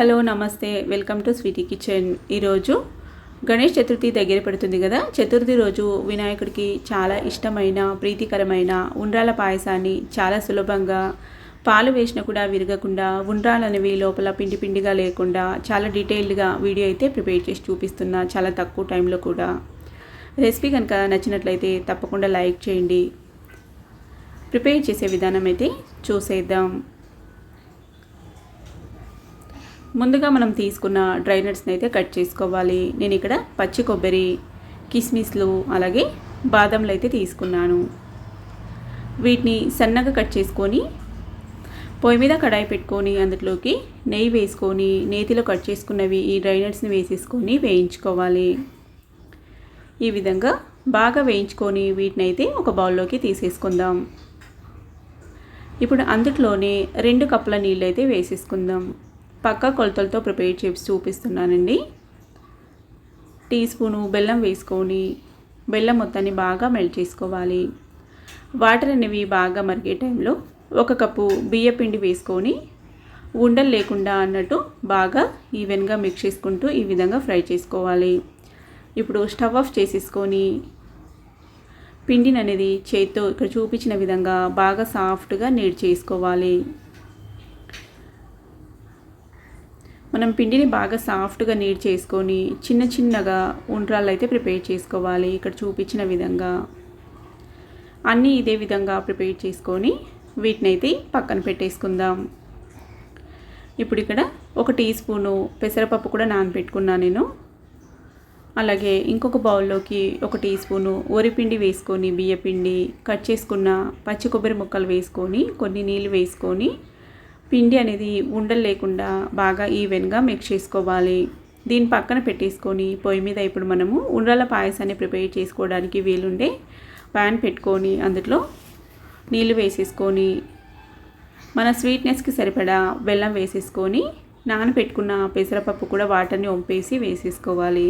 Hello నమస్తే. Welcome to sweety kitchen. ఈరోజు గణేష్ చతుర్థి దగ్గర పడుతుంది కదా? చతుర్థి రోజు వినాయకుడికి చాలా ఇష్టమైన ప్రీతికరమైన ఉండ్రాల పాయసాన్ని చాలా సులభంగా పాలు వేసినా కూడా విరగకుండా ఉండ్రాలు అనేవి లోపల పిండి పిండిగా లేకుండా చాలా డీటెయిల్డ్గా వీడియో అయితే ప్రిపేర్ చేసి చూపిస్తున్నా చాలా తక్కువ టైంలో కూడా. రెసిపీ కనుక నచ్చినట్లయితే తప్పకుండా లైక్ చేయండి. ప్రిపేర్ చేసే విధానం అయితే చూసేద్దాం. ముందుగా మనం తీసుకున్న డ్రై నట్స్ని అయితే కట్ చేసుకోవాలి. నేను ఇక్కడ పచ్చి కొబ్బరి కిస్మిస్లు అలాగే బాదంలు అయితే తీసుకున్నాను. వీటిని సన్నగా కట్ చేసుకొని పొయ్యి మీద కడాయి పెట్టుకొని అందులోకి నెయ్యి వేసుకొని నేతిలో కట్ చేసుకున్నవి ఈ డ్రై నట్స్ని వేసేసుకొని వేయించుకోవాలి. ఈ విధంగా బాగా వేయించుకొని వీటిని అయితే ఒక బౌల్లోకి తీసేసుకుందాం. ఇప్పుడు అందుట్లోనే రెండు కప్పుల నీళ్ళు అయితే వేసేసుకుందాం. పక్క కొలతలతో ప్రిపేర్ చేసి చూపిస్తున్నానండి. టీ స్పూను బెల్లం వేసుకొని బెల్లం మొత్తాన్ని బాగా మెల్ట్ చేసుకోవాలి. వాటర్ అనేవి బాగా మరిగే టైంలో ఒక కప్పు బియ్య పిండి వేసుకొని ఉండలు లేకుండా అన్నట్టు బాగా ఈవెన్గా మిక్స్ చేసుకుంటూ ఈ విధంగా ఫ్రై చేసుకోవాలి. ఇప్పుడు స్టవ్ ఆఫ్ చేసేసుకొని పిండిని అనేది చేతితో ఇక్కడ చూపించిన విధంగా బాగా సాఫ్ట్గా నీడ్ చేసుకోవాలి. మనం పిండిని బాగా సాఫ్ట్గా నీడ్ చేసుకొని చిన్న చిన్నగా ఉండ్రాళ్ళు అయితే ప్రిపేర్ చేసుకోవాలి. ఇక్కడ చూపించిన విధంగా అన్నీ ఇదే విధంగా ప్రిపేర్ చేసుకొని వీటిని అయితే పక్కన పెట్టేసుకుందాం. ఇప్పుడు ఇక్కడ ఒక టీ స్పూను పెసరపప్పు కూడా నానబెట్టుకున్నాను నేను. అలాగే ఇంకొక బౌల్లోకి ఒక టీ స్పూను వరిపిండి వేసుకొని బియ్యపిండి కట్ చేసుకున్న పచ్చి కొబ్బరి ముక్కలు వేసుకొని కొన్ని నీళ్ళు వేసుకొని పిండి అనేది ఉండలు లేకుండా బాగా ఈవెన్గా మిక్స్ చేసుకోవాలి. దీని పక్కన పెట్టేసుకొని పొయ్యి మీద ఇప్పుడు మనము ఉండ్రాల పాయసాన్ని ప్రిపేర్ చేసుకోవడానికి వీలుండే ప్యాన్ పెట్టుకొని అందులో నీళ్ళు వేసేసుకొని మన స్వీట్నెస్కి సరిపడా బెల్లం వేసేసుకొని నానబెట్టుకున్న పెసరపప్పు కూడా వాటర్ని వంపేసి వేసేసుకోవాలి.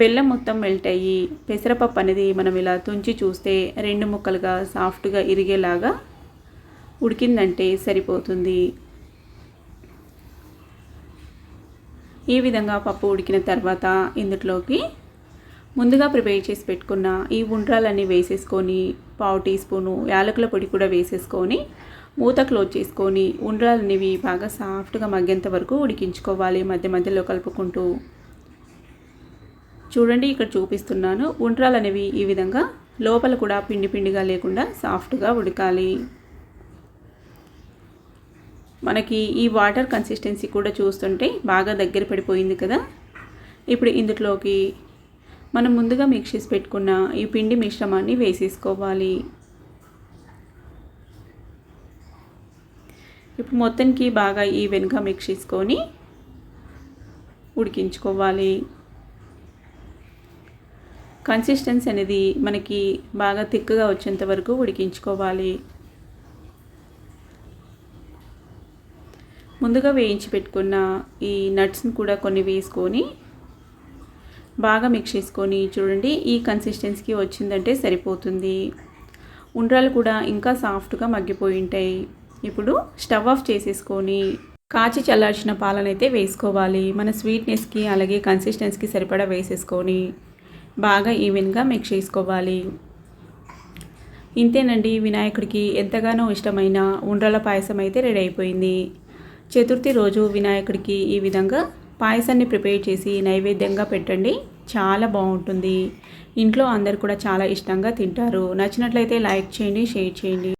బెల్లం మొత్తం మెల్ట్ అయ్యి పెసరపప్పు అనేది మనం ఇలా తుంచి చూస్తే రెండు ముక్కలుగా సాఫ్ట్గా ఇరిగేలాగా ఉడికిందంటే సరిపోతుంది. ఈ విధంగా పప్పు ఉడికిన తర్వాత ఇందులోకి ముందుగా ప్రిపేర్ చేసి పెట్టుకున్న ఈ ఉండ్రాలన్నీ వేసేసుకొని పావు టీ స్పూను యాలకుల పొడి కూడా వేసేసుకొని మూత క్లోజ్ చేసుకొని ఉండ్రాలనేవి బాగా సాఫ్ట్గా మగ్గేంత వరకు ఉడికించుకోవాలి మధ్య మధ్యలో కలుపుకుంటూ. చూడండి ఇక్కడ చూపిస్తున్నాను. ఉండ్రాలు అనేవి ఈ విధంగా లోపల కూడా పిండి పిండిగా లేకుండా సాఫ్ట్గా ఉడకాలి. మనకి ఈ వాటర్ కన్సిస్టెన్సీ కూడా చూస్తుంటే బాగా దగ్గర పడిపోయింది కదా. ఇప్పుడు ఇందులోకి మనం ముందుగా మిక్స్ చేసి పెట్టుకున్న ఈ పిండి మిశ్రమాన్ని వేసేసుకోవాలి. ఇప్పుడు మొత్తానికి బాగా ఈవెన్గా మిక్స్ చేసుకొని ఉడికించుకోవాలి. కన్సిస్టెన్సీ అనేది మనకి బాగా థిక్గా వచ్చేంత వరకు ఉడికించుకోవాలి. ముందుగా వేయించి పెట్టుకున్న ఈ నట్స్ని కూడా కొన్ని వేసుకొని బాగా మిక్స్ చేసుకొని చూడండి ఈ కన్సిస్టెన్సీకి వచ్చిందంటే సరిపోతుంది. ఉండ్రాలు కూడా ఇంకా సాఫ్ట్గా మగ్గిపోయి ఉంటాయి. ఇప్పుడు స్టవ్ ఆఫ్ చేసేసుకొని కాచి చల్లార్చిన పాలనైతే వేసుకోవాలి. మన స్వీట్నెస్కి అలాగే కన్సిస్టెన్సీకి సరిపడా వేసేసుకొని బాగా ఈవెన్గా మిక్స్ చేసుకోవాలి. ఇంతేనండి వినాయకుడికి ఎంతగానో ఇష్టమైన ఉండ్రాల పాయసం అయితే రెడీ అయిపోయింది. చతుర్థి రోజు వినాయకుడికి ఈ విధంగా పాయసాన్ని ప్రిపేర్ చేసి నైవేద్యంగా పెట్టండి. చాలా బాగుంటుంది. ఇంట్లో అందరు కూడా చాలా ఇష్టంగా తింటారు. నచ్చినట్లయితే లైక్ చేయండి షేర్ చేయండి.